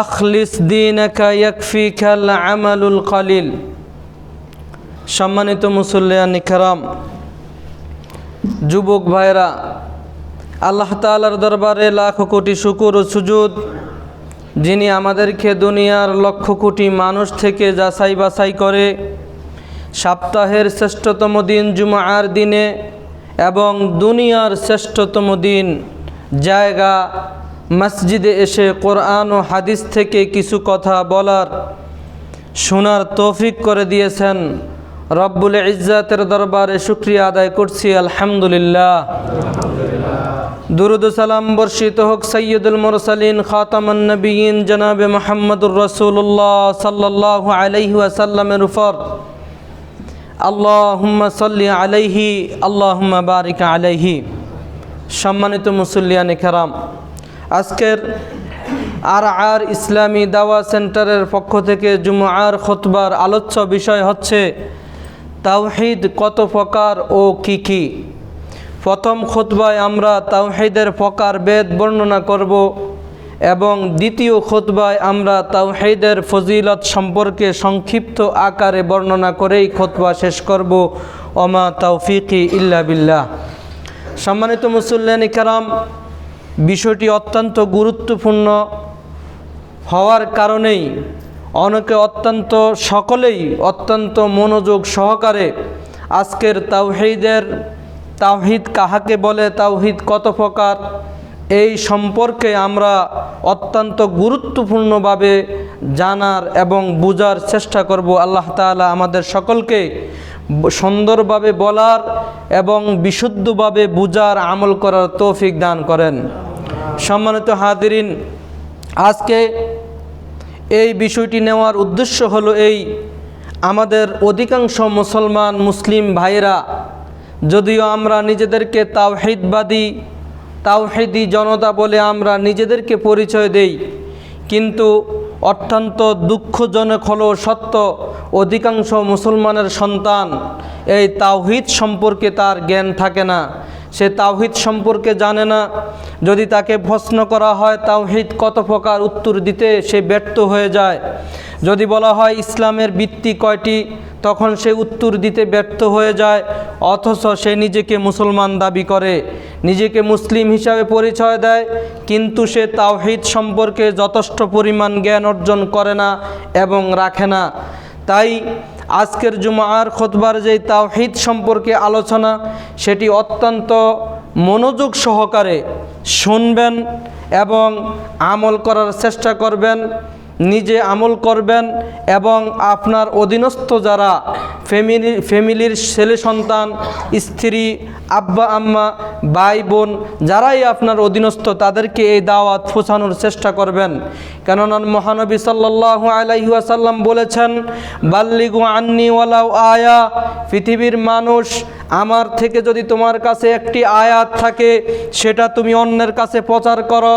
আখলিস আমালুল সম্মানিত মুসল্লিয়ান নিকারাম যুবক ভাইরা, আল্লাহ তালার দরবারে লাখ কোটি শুকুর ও সুজুদ, যিনি আমাদেরকে দুনিয়ার লক্ষ কোটি মানুষ থেকে যাচাই বাছাই করে সপ্তাহের শ্রেষ্ঠতম দিন জুমার দিনে এবং দুনিয়ার শ্রেষ্ঠতম দিন জায়গা মসজিদে এসে কোরআন ও হাদিস থেকে কিছু কথা বলার শোনার তৌফিক করে দিয়েছেন। রব্বুল ইজ্জাতের দরবারে শুক্রিয়া আদায় করছি, আলহামদুলিল্লাহ। দুরুদ সালাম বর্ষিত হোক সৈয়দুল মুরসালিন, খাতামান নবীন, জনাবে মোহাম্মদুর রসুল্লাহ সাল্লাহ আলাইহি ওয়াসাল্লামের উপর। আল্লাহুম্মা সাল্লি আলাইহি, আল্লাহুম্মা বারিক আলাইহি। সম্মানিত মুসল্লিয়ান কেরাম আজকের আর আর ইসলামী দাওয়া সেন্টারের পক্ষ থেকে জুমআর খতবার আলোচ্য বিষয় হচ্ছে, তাওহিদ কত প্রকার ও কি কি? প্রথম খুতবায় আমরা তাওহিদের প্রকার বেদ বর্ণনা করব এবং দ্বিতীয় খুতবায় আমরা তাওহিদের ফজিলত সম্পর্কে সংক্ষিপ্ত আকারে বর্ণনা করেই খুতবা শেষ করব। ওমা তাওফিকি ইল্লা বিল্লাহ। সম্মানিত মুসল্লান কারাম বিষয়টি অত্যন্ত গুরুত্বপূর্ণ হওয়ার কারণেই অনেকে অত্যন্ত সকলেই অত্যন্ত মনোযোগ সহকারে আজকের তাওহিদের তাওহিদ কাহাকে বলে, তাওহিদ কত প্রকার, এই সম্পর্কে আমরা অত্যন্ত গুরুত্বপূর্ণভাবে জানার এবং বুঝার চেষ্টা করব। আল্লাহ তাআলা আমাদের সকলকে সুন্দরভাবে বলার এবং বিশুদ্ধভাবে বুঝার আমল করার তৌফিক দান করেন। সম্মানিত হাদিরিন আজকে এই বিষয়টি নেওয়ার উদ্দেশ্য হলো এই, আমাদের অধিকাংশ মুসলমান মুসলিম ভাইরা যদিও আমরা নিজেদেরকে তাওহিদবাদী, তাওহিদি জনতা বলে আমরা নিজেদেরকে পরিচয় দেই, কিন্তু অত্যন্ত দুঃখজনক হলো সত্য, অধিকাংশ মুসলমানের সন্তান এই তাওহিদ সম্পর্কে তার জ্ঞান থাকে না। সে তাওহিদ সম্পর্কে জানে না। যদি তাকে প্রশ্ন করা হয়, তাওহিদ কত প্রকার উত্তর দিতে সে ব্যর্থ হয়ে যায়। যদি বলা হয় ইসলামের ভিত্তি কয়টি, তখন সে উত্তর দিতে ব্যর্থ হয়ে যায়, অথচ সে নিজেকে মুসলমান দাবি করে, নিজেকে মুসলিম হিসাবে পরিচয় দেয়। কিন্তু সে তাওহিদ সম্পর্কে যথেষ্ট পরিমাণ জ্ঞান অর্জন করে না এবং রাখে না। তাই আজকের জুমার খোতবার যে তাওহিদ সম্পর্কে আলোচনা, সেটি অত্যন্ত মনোযোগ সহকারে শুনবেন এবং আমল করার চেষ্টা করবেন। নিজে আমল করবেন এবং আপনার অধীনস্থ যারা ফ্যামিলি, ফ্যামিলির ছেলে সন্তান, স্ত্রী, আব্বা, আম্মা, ভাই, বোন, যারাই আপনার অধীনস্থ, তাদেরকে এই দাওয়াত পৌঁছানোর চেষ্টা করবেন। কেননা মহানবী সাল্লাহ আলাইহাসাল্লাম বলেছেন, বাল্লিগু আন্নি ওয়ালাউ আয়া পৃথিবীর মানুষ, আমার থেকে যদি তোমার কাছে একটি আয়াত থাকে, সেটা তুমি অন্যের কাছে প্রচার করো।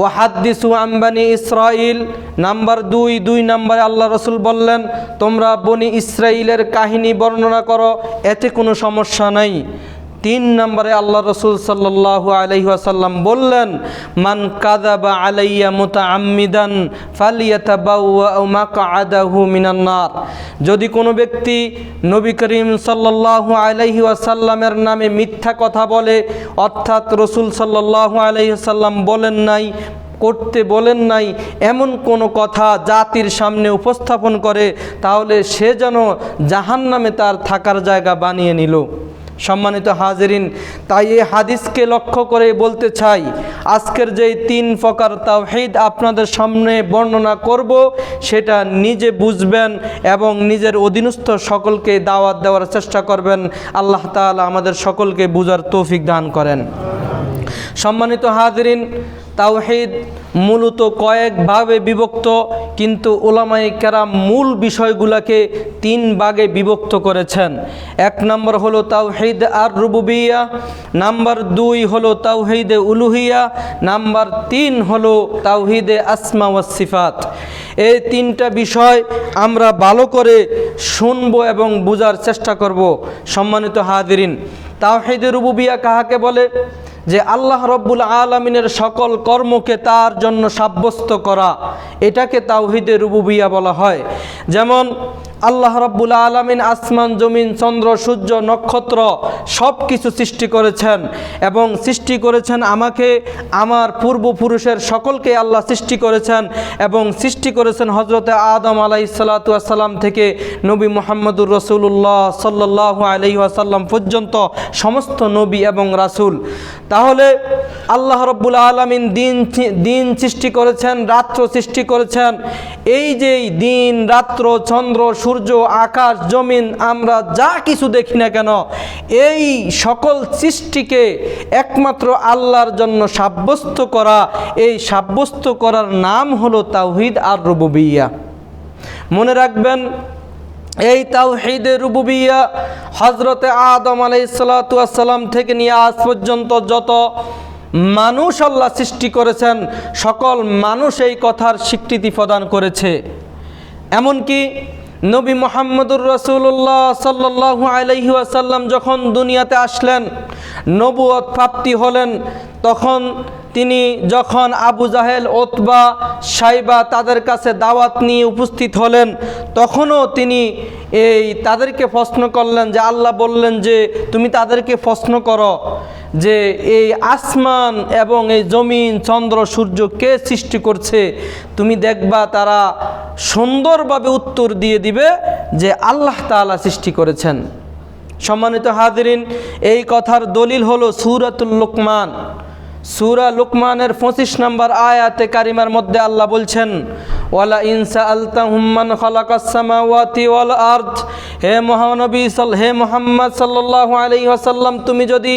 ও হাদ্দিসু আম্বানি ইসরাইল। নাম্বার দুই দুই নাম্বারে আল্লাহ রসুল বললেন, তোমরা বনি ইসরাইলের কাহিনী বর্ণনা করো, এতে কোনো সমস্যা নাই। তিন নম্বরে আল্লাহ রসুল সাল্লাহু আলহিহাসাল্লাম বললেন, মান কাদাবা আলাইয়া মোতা আম্মিদান ফালিয়াতাবাহু মিনান্নার যদি কোনো ব্যক্তি নবী করিম সাল্লাহু আলাইহি ওয়াসাল্লামের নামে মিথ্যা কথা বলে, অর্থাৎ রসুল সাল্লাহু আলাইসাল্লাম বলেন নাই, করতে বলেন নাই, এমন কোনো কথা জাতির সামনে উপস্থাপন করে, তাহলে সে যেন জাহান নামে তার থাকার জায়গা বানিয়ে নিল। সম্মানিত হাজিরিন, তাই এই হাদিসকে লক্ষ্য করে বলতে চাই, আজকের যেই তিন প্রকার তাওহিদ আপনাদের সামনে বর্ণনা করব, সেটা নিজে বুঝবেন এবং নিজের অধীনস্থ সকলকে দাওয়াত দেওয়ার চেষ্টা করবেন। আল্লাহ তালা আমাদের সকলকে বুঝার তৌফিক দান করেন। সম্মানিত হাজরিন, তাওহিদ মূলত কয়েকভাবে বিভক্ত, কিন্তু ওলামাই কেরাম মূল বিষয়গুলোকে তিন ভাগে বিভক্ত করেছেন। এক নম্বর হলো তাওহিদ আর রুবুবিয়া নাম্বার দুই হলো তাওহিদে উলুহিয়া, নাম্বার তিন হলো তাওহিদে আসমা ওয়াস সিফাত। এই তিনটা বিষয় আমরা ভালো করে শুনব এবং বোঝার চেষ্টা করব। সম্মানিত হাদিরিন তাওহিদে রুবুবিয়া কাহাকে বলে? যে আল্লাহ রব্বুল আলমিনের সকল কর্মকে তার জন্য সাব্যস্ত করা, এটাকে তাওহিদে রুবুবিয়া বলা হয়। যেমন আল্লাহ রব্বুল আলমিন আসমান, জমিন, চন্দ্র, সূর্য, নক্ষত্র সব কিছু সৃষ্টি করেছেন এবং সৃষ্টি করেছেন আমাকে, আমার পূর্বপুরুষের সকলকে আল্লাহ সৃষ্টি করেছেন এবং সৃষ্টি করেছেন হজরতে আদম আলাইসালাতাম থেকে নবী মোহাম্মদুর রসুল্লাহ সাল্লাহ আলহিহাসাল্লাম পর্যন্ত সমস্ত নবী এবং রাসুল। তাহলে আল্লাহ রব্বুল আলমিন দিন দিন সৃষ্টি করেছেন, রাত্র সৃষ্টি করেছেন। এই যে দিন, রাত্র, চন্দ্র সূর্য, আকাশ, জমিন, আমরা যা কিছু দেখি না কেন, এই সকল সৃষ্টিকে একমাত্র আল্লাহর জন্য সাব্যস্ত করা, এই সাব্যস্ত করার নাম হলো তাওহিদ আর রুবুবিয়া। মনে রাখবেন, এই তাওহিদে রুবুবিয়া হজরতে আদম আলাইসালাতাম থেকে নিয়ে আজ পর্যন্ত যত মানুষ আল্লাহ সৃষ্টি করেছেন, সকল মানুষ এই কথার স্বীকৃতি প্রদান করেছে। এমনকি নবী মোহাম্মদুর রসুল্লাহ সাল্লাহ আলহি আসাল্লাম যখন দুনিয়াতে আসলেন নবুয়ত প্রাপ্তি হলেন তখন তিনি যখন আবু জাহেল, ওতবা, সাইবা তাদের কাছে দাওয়াত নিয়ে উপস্থিত হলেন, তখনও তিনি এই তাদেরকে প্রশ্ন করলেন যে, আল্লাহ বললেন যে, তুমি তাদেরকে প্রশ্ন করো যে, এই আসমান এবং এই জমিন, চন্দ্র, সূর্য কে সৃষ্টি করছে? তুমি দেখবা তারা সুন্দরভাবে উত্তর দিয়ে দিবে যে, আল্লাহ তাআলা সৃষ্টি করেছেন। সম্মানিত হাজিরিন, এই কথার দলিল হলো সুরাতুল লোকমান। সুরা লুকমানের পঁচিশ নম্বর আয়াতে কারিমার মধ্যে আল্লাহ বলছেন, ওয়ালা ইনসা আলতা হুম্মান খালাকাসামাওয়াতি ওয়াল আর্থ হে মহানবী সাল, হে মোহাম্মদ সাল্লাহ আলি আসাল্লাম তুমি যদি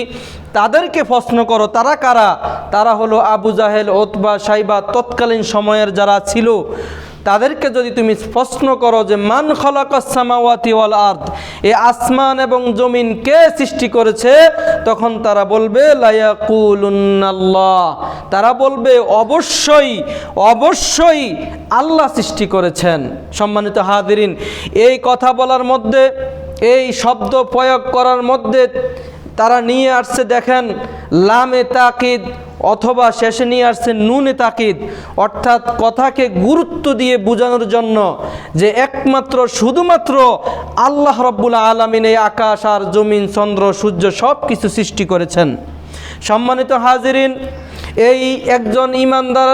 তাদেরকে প্রশ্ন করো, তারা কারা? তারা হলো আবু জাহেল, ওতবা, সাইবা, তৎকালীন সময়ের যারা ছিল তাদেরকে যদি তুমি প্রশ্ন করো যে, মান খলাকাসামাওয়াতি ওয়াল আর্দ? এ আসমান এবং জমিন কে সৃষ্টি করেছে? তখন তারা বলবে লায়াকুলুন্নাল্লাহ তারা বলবে, অবশ্যই অবশ্যই আল্লাহ সৃষ্টি করেছেন। সম্মানিত হাদিরিন এই কথা বলার মধ্যে, এই শব্দ প্রয়োগ করার মধ্যে তারা নিয়ে আসছে দেখেন, লামে তাকিদ অথবা শেষে নিয়ে আসছে নুনে তাকিদ। অর্থাৎ কথাকে গুরুত্ব দিয়ে বোঝানোর জন্য যে একমাত্র, শুধুমাত্র আল্লাহ রব্বুল আলমিন এই আকাশ আর জমিন, চন্দ্র, সূর্য সব কিছু সৃষ্টি করেছেন। সম্মানিত হাজিরিন, এই একজন ইমানদার,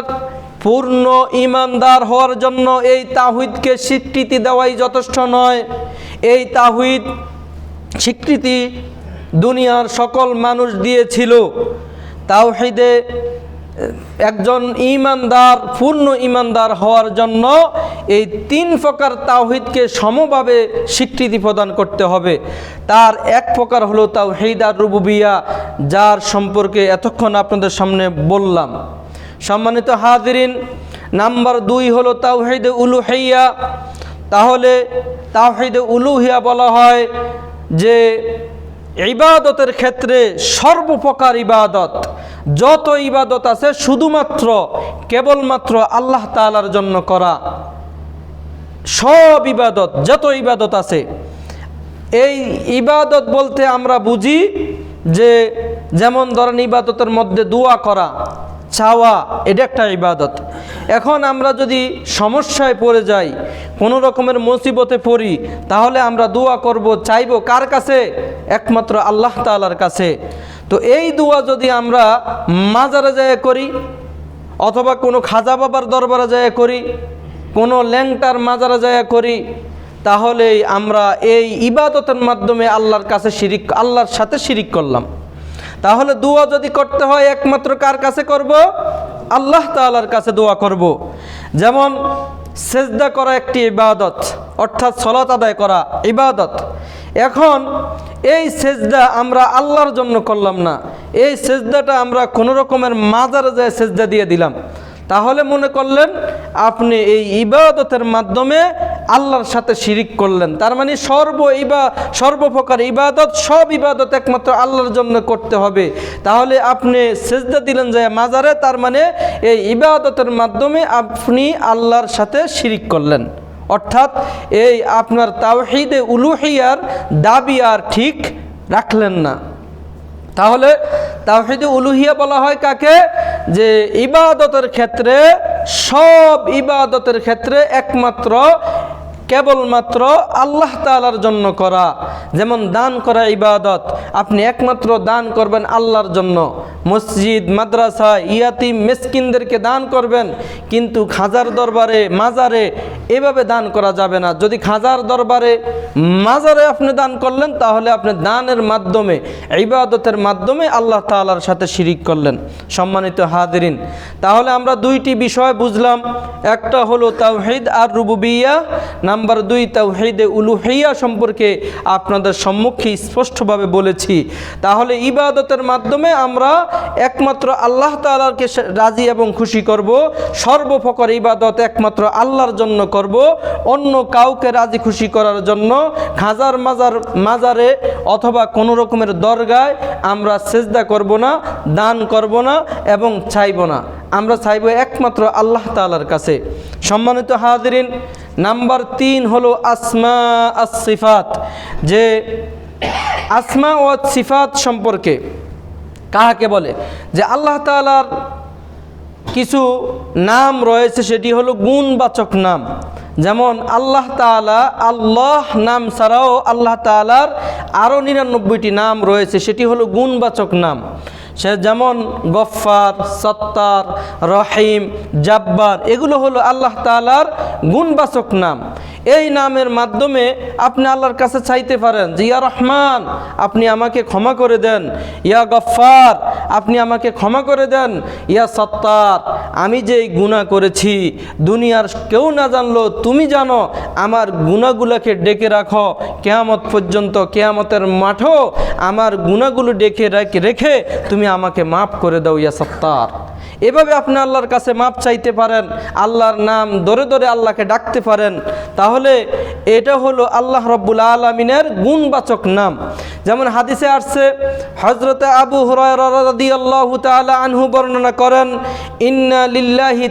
পূর্ণ ইমানদার হওয়ার জন্য এই তাহিদকে স্বীকৃতি দেওয়াই যথেষ্ট নয়। এই তাহিদ স্বীকৃতি দুনিয়ার সকল মানুষ দিয়েছিল। তাওহিদে একজন ইমানদার, পূর্ণ ইমানদার হওয়ার জন্য এই তিন প্রকার তাওহিদকে সমভাবে স্বীকৃতি প্রদান করতে হবে। তার এক প্রকার হলো তাওহিদ আর রুবুবিয়া, যার সম্পর্কে এতক্ষণ আপনাদের সামনে বললাম। সম্মানিত হাজিরিন, নাম্বার দুই হলো তাওহিদে উলুহাইয়া তাহলে তাওহিদে উলুহিয়া বলা হয় যে ইবাদতের ক্ষেত্রে সর্বপ্রকার ইবাদত। যত ইবাদত আছে, শুধুমাত্র, কেবলমাত্র আল্লাহ তালার জন্য করা। সব ইবাদত, যত ইবাদত আছে। এই ইবাদত বলতে আমরা বুঝি যে, যেমন ধরেন ইবাদতের মধ্যে দোয়া করা চাওয়া, এটা একটা ইবাদত। এখন আমরা যদি সমস্যায় পড়ে যাই, কোনো রকমের মুসিবতে পড়ি, তাহলে আমরা দোয়া করব, চাইব কার কাছে? একমাত্র আল্লাহ তালার কাছে। তো এই দোয়া যদি আমরা মাজারে যায় করি, অথবা কোনো খাজা বাবার দরবারে যায় করি, কোনো ল্যাংটার মাজারে যায় করি, তাহলেই আমরা এই ইবাদতের মাধ্যমে আল্লাহর কাছে শিরিক, আল্লাহর সাথে শিরিক করলাম। তাহলে দোয়া যদি করতে হয় একমাত্র কার কাছে করব? আল্লাহ তালার কাছে দোয়া করব। যেমন সেজদা করা একটি ইবাদত, অর্থাৎ সলাত আদায় করা ইবাদত। এখন এই সেজদা আমরা আল্লাহর জন্য করলাম না। এই সেজদাটা আমরা কোনো রকমের মাজারে যায় সেজদা দিয়ে দিলাম। তাহলে মনে করলেন, আপনি এই ইবাদতের মাধ্যমে আল্লাহর সাথে শিরিক করলেন। তার মানে সর্ব ইবা, সর্বপ্রকার ইবাদত, সব ইবাদত একমাত্র আল্লাহর জন্য করতে হবে। তাহলে আপনি সেজদা দিলেন যে মাজারে, তার মানে এই ইবাদতের মাধ্যমে আপনি আল্লাহর সাথে শিরিক করলেন। অর্থাৎ এই আপনার তাওহিদে উলুহিয়ার দাবি আর ঠিক রাখলেন না। তাহলে তাওহিদে উলুহিয়া বলা হয় কাকে? যে ইবাদতের ক্ষেত্রে, সব ইবাদতের ক্ষেত্রে একমাত্র কেবলমাত্র আল্লাহ তালার জন্য করা। যেমন দান করা ইবাদত, আপনি একমাত্র দান করবেন আল্লাহর জন্য। মসজিদ, মাদ্রাসা, ইয়াতিম, মেসকিনদেরকে দান করবেন, কিন্তু খাজার দরবারে, মাজারে এভাবে দান করা যাবে না। যদি খাজার দরবারে, মাজারে আপনি দান করলেন, তাহলে আপনি দানের মাধ্যমে, ইবাদতের মাধ্যমে আল্লাহ তালার সাথে শিরিক করলেন। সম্মানিত হাদিরিন তাহলে আমরা দুইটি বিষয় বুঝলাম। একটা হলো তাওহিদ আর রুবুবিয়া নাম্বার দুই, তাওহিদে উলুহিয়া সম্পর্কে আপনাদের সম্মুখে স্পষ্টভাবে বলেছি। তাহলে ইবাদতের মাধ্যমে আমরা একমাত্র আল্লাহ তালাকে রাজি এবং খুশি করব, সর্বপ্রকার ইবাদত একমাত্র আল্লাহর জন্য করব, অন্য কাউকে রাজি খুশি করার জন্য খাজার মাজার, মাজারে অথবা কোনো রকমের দরগায় আমরা সেজদা করব না, দান করব না এবং চাইব না। আমরা চাইব একমাত্র আল্লাহ তালার কাছে। সম্মানিত হাজরিন নাম্বার তিন হলো আসমা আসিফাত যে আসমা ও সিফাত সম্পর্কে কাহাকে বলে? যে আল্লাহ তালার কিছু নাম রয়েছে, সেটি হলো গুণবাচক নাম। যেমন আল্লাহ তালা আল্লাহ নাম ছাড়াও আল্লাহ তালার আরও নিরানব্বইটি নাম রয়েছে, সেটি হলো গুণবাচক নাম। সে যেমন গফ্ফার সত্তার রহিম জাব্বার এগুলো হলো আল্লাহ তালার গুণবাচক নাম। এই নামের মাধ্যমে আপনি আল্লাহর কাছে চাইতে পারেন যে, ইয়া রহমান, আপনি আমাকে ক্ষমা করে দেন। ইয়া গফ্ফার, আপনি আমাকে ক্ষমা করে দেন। ইয়া সত্তার, আমি যে এই গুণা করেছি, দুনিয়ার কেউ না জানলো, তুমি জানো, আমার গুণাগুলোকে ডেকে রাখো। কেয়ামত পর্যন্ত, কেয়ামতের মাঠও আমার গুণাগুলো ডেকে রেখে তুমি আমাকে মাফ করে দাও, ইয়া সত্তার। এভাবে আপনি আল্লাহর কাছে মাপ চাইতে পারেন, আল্লাহর নাম ধরে ধরে আল্লাহকে ডাকতে পারেন, তাহলে এটা হলো আল্লাহ রব্বুল আলমিনের গুণবাচক নাম। যেমন হাদিসে আসছে হজরতে আবু আনহু বর্ণনা করেন, ইন্না লিল্লাহি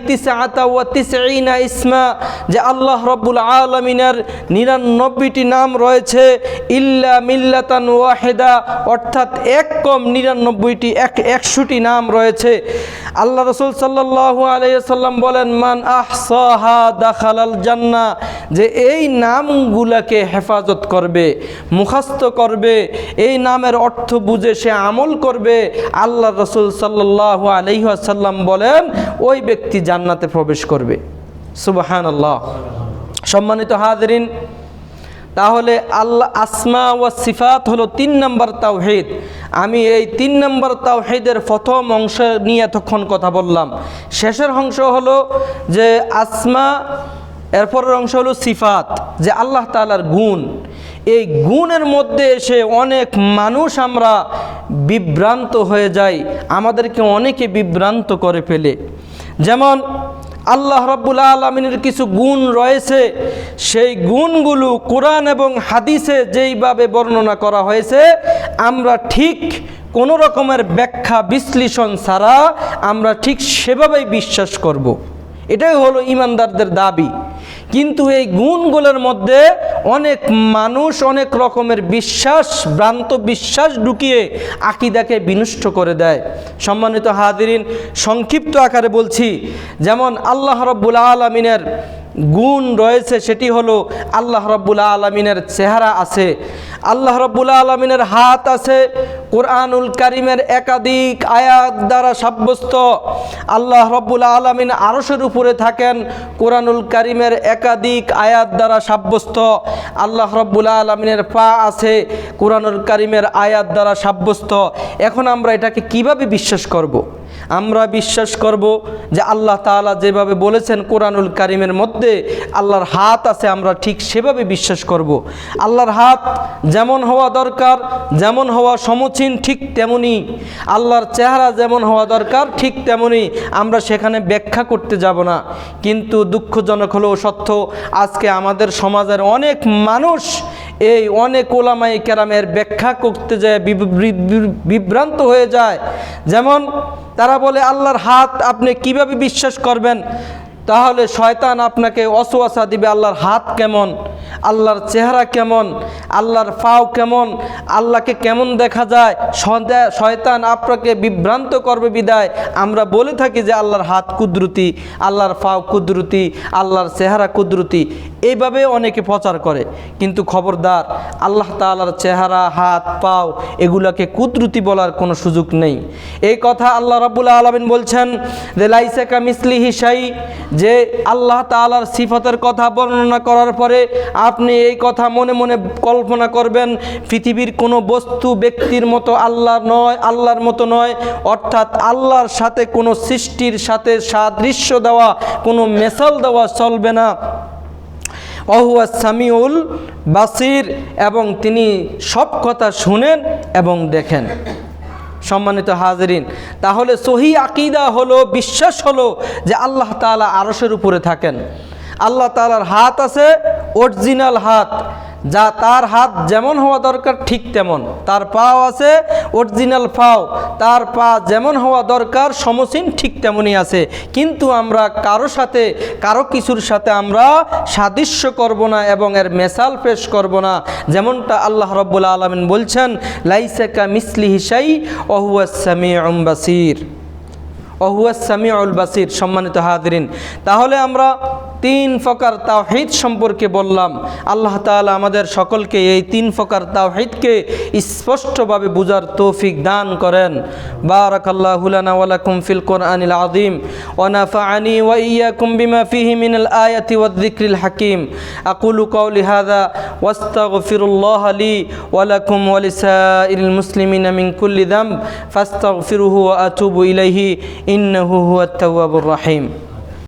ইসমা যে আল্লাহ রব্বুল আলমিনের নিরানব্বইটি নাম রয়েছে, ইল্লা মিল্লাতান ওয়াহেদা অর্থাৎ এক কম নিরানব্বইটি, এক একশোটি নাম রয়েছে। আল্লাহ রসুল সাল্লাহ আলাইসাল্লাম বলেন, মান আহসাহা দাখালাল জান্না যে এই নামগুলাকে হেফাজত করবে মুখাস্ত করবে এই নামের অর্থ বুঝে সে আমল করবে। আল্লাহ রসুল সাল্লাহ আলহিহাসাল্লাম বলেন, ওই ব্যক্তি জান্নাতে প্রবেশ করবে। সুবাহান আল্লাহ সম্মানিত হাজরিন, তাহলে আল্লাহ আসমা ও সিফাত হলো তিন নম্বর তাওহিদ। আমি এই তিন নম্বর তাওহিদের প্রথম অংশ নিয়ে এতক্ষণ কথা বললাম। শেষের অংশ হলো যে আসমা, এরপরের অংশ হলো সিফাত, যে আল্লাহ তালার গুণ। এই গুণের মধ্যে এসে অনেক মানুষ আমরা বিভ্রান্ত হয়ে যাই, আমাদেরকে অনেকে বিভ্রান্ত করে ফেলে যেমন আল্লাহ রব্বুল আলমিনের কিছু গুণ রয়েছে, সেই গুণগুলো কোরআন এবং হাদিসে যেইভাবে বর্ণনা করা হয়েছে, আমরা ঠিক কোনো রকমের ব্যাখ্যা বিশ্লেষণ ছাড়া আমরা ঠিক সেভাবেই বিশ্বাস করব। এটাই হলো ইমানদারদের দাবি কিন্তু এই গুণগুলোর মধ্যে অনেক মানুষ অনেক রকমের বিশ্বাস, ভ্রান্ত বিশ্বাস ঢুকিয়ে আকিদাকে বিনষ্ট করে দেয়। সম্মানিত হাদিরিন সংক্ষিপ্ত আকারে বলছি, যেমন আল্লাহ রব্বুল আলমিনের গুণ রয়েছে সেটি হলো আল্লাহ রব্বুল আলমিনের চেহারা আছে। আল্লাহ রব্বুল আলমিনের হাত আছে, কোরআনুল কারিমের একাধিক আয়াত দ্বারা সাব্যস্ত। আল্লাহ রব্বুল আলমিন আরসের উপরে থাকেন, কোরআনুল কারিমের একাধিক আয়াত দ্বারা সাব্যস্ত। আল্লাহ রব্বুল আলমিনের পা আছে, কোরআনুল কারিমের আয়াত দ্বারা সাব্যস্ত। এখন আমরা এটাকে কীভাবে বিশ্বাস করব। আমরা বিশ্বাস করব যে আল্লাহ তাআলা যেভাবে বলেছেন কোরআনুল কারিমের মধ্যে, আল্লাহর হাত আছে, আমরা ঠিক সেভাবে বিশ্বাস করব। আল্লাহর হাত যেমন হওয়া দরকার, যেমন হওয়া সমচীন, ঠিক তেমনই আল্লাহর চেহারা যেমন হওয়া দরকার, ঠিক তেমনই আমরা সেখানে ব্যাখ্যা করতে যাব না। কিন্তু দুঃখজনক হলেও সত্য, আজকে আমাদের সমাজের অনেক মানুষ এই অনেক ওলামাই কেরামের ব্যাখ্যা করতে যায় বিভ্রান্ত হয়ে যায়। যেমন তারা বলে, আল্লাহর হাত আপনি কীভাবে বিশ্বাস করবেন? তাহলে শয়তান আপনাকে অসুয়াশা দিবে, আল্লাহর হাত কেমন? আল্লাহর চেহারা কেমন, আল্লাহর ফাও কেমন, আল্লাহকে কেমন দেখা যায় শয়তান আপনাকে বিভ্রান্ত করবে বিদায়। আমরা বলে থাকি যে আল্লাহর হাত কুদরতি, আল্লাহর ফাও কুদরতি, আল্লাহর চেহারা কুদরতি। এইভাবে অনেকে প্রচার করে। কিন্তু খবরদার, আল্লাহ তাআলার চেহারা, হাত, পাও এগুলাকে কুদরতি বলার কোনো সুযোগ নেই। এই কথা আল্লাহ রাব্বুল আলামিন বলছেন যে লাইসেকা মিসলিহি শাই, যে আল্লাহ তাআলার সিফতের কথা বর্ণনা করার পরে আপনি এই কথা মনে মনে কল্পনা করবেন, পৃথিবীর কোনো বস্তু ব্যক্তির মতো আল্লাহ নয়, আল্লাহর মতো নয়। অর্থাৎ আল্লাহর সাথে কোনো সৃষ্টির সাথে সাদৃশ্য দেওয়া, কোনো মেসাল দেওয়া চলবে না। অহুয়া সামিউল বাসির এবং তিনি সব কথা শুনেন এবং দেখেন। সম্মানিত হাজরিন, তাহলে সহি আকিদা হলো, বিশ্বাস হলো যে আল্লাহ তাআলা আরসের উপরে থাকেন। আল্লাহ তাআলার হাত আছে অরিজিনাল হাত, যা তার হাত যেমন হওয়া দরকার ঠিক তেমন। তার পাও আছে অরিজিনাল পাও, তার পা যেমন হওয়া দরকার সমসীন ঠিক তেমনই আছে। কিন্তু আমরা কারও সাথে, কারও কিছুর সাথে আমরা সাদৃশ্য করব না এবং এর মেসাল পেশ করব না। যেমনটা আল্লাহ রব্বুল আলমিন বলছেন লাইসাকা মিসলি হিসাই অহুয়া সামি বাসির। অহুয়া সামিউল বাসির, সম্মানিত হাজরিন। তাহলে আমরা তিন ফকার তাওহিদ সম্পর্কে বললাম। আল্লাহ তাআলা আমাদের সকলকে এই তিন ফকার তাওহিদকে স্পষ্টভাবে বুঝার তৌফিক দান করেন। বারাকাল্লাহু লানা ওয়া লাকুম ফিল কোরআনিল আযীম। ওয়া নাফা'আনি ওয়া ইয়্যাকুম বিমা ফীহি মিনাল আয়াতি ওয়াদ যিকরিল হাকীম। আকুলু কওলি হাযা ওয়াস্তাগফিরুল্লাহ লি ওয়া লাকুম ওয়া লিসাইরিল মুসলিমিনা মিন কুল্লি যামব ফাস্তাগফিরুহু ওয়া আতুবু ইলাইহি। ইন্নাহু হুয়াত তাওয়াবুর রাহিম।